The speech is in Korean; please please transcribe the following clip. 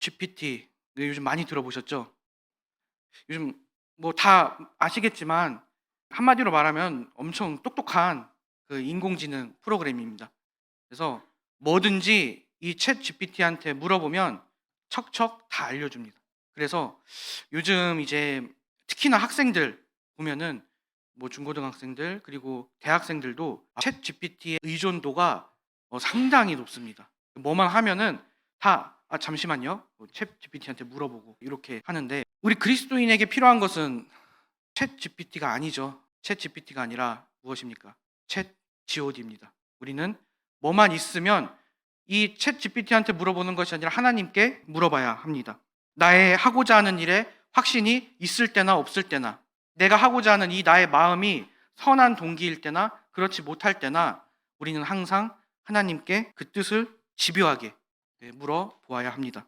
GPT 네, 요즘 많이 들어보셨죠? 요즘 뭐 다 아시겠지만 한마디로 말하면 엄청 똑똑한 그 인공지능 프로그램입니다. 그래서 뭐든지 이 챗 GPT한테 물어보면 척척 다 알려줍니다. 그래서 요즘 이제 특히나 학생들 보면은 뭐 중고등학생들 그리고 대학생들도 챗 GPT의 의존도가 어, 상당히 높습니다. 뭐만 하면은 다 아, 잠시만요. 뭐챗 GPT한테 물어보고 이렇게 하는데 우리 그리스도인에게 필요한 것은 챗 GPT가 아니죠. 챗 GPT가 아니라 무엇입니까? 챗 GOD입니다. 우리는 뭐만 있으면 이 챗 GPT한테 물어보는 것이 아니라 하나님께 물어봐야 합니다. 나의 하고자 하는 일에 확신이 있을 때나 없을 때나 내가 하고자 하는 이 나의 마음이 선한 동기일 때나 그렇지 못할 때나 우리는 항상 하나님께 그 뜻을 집요하게 네, 물어 보아야 합니다.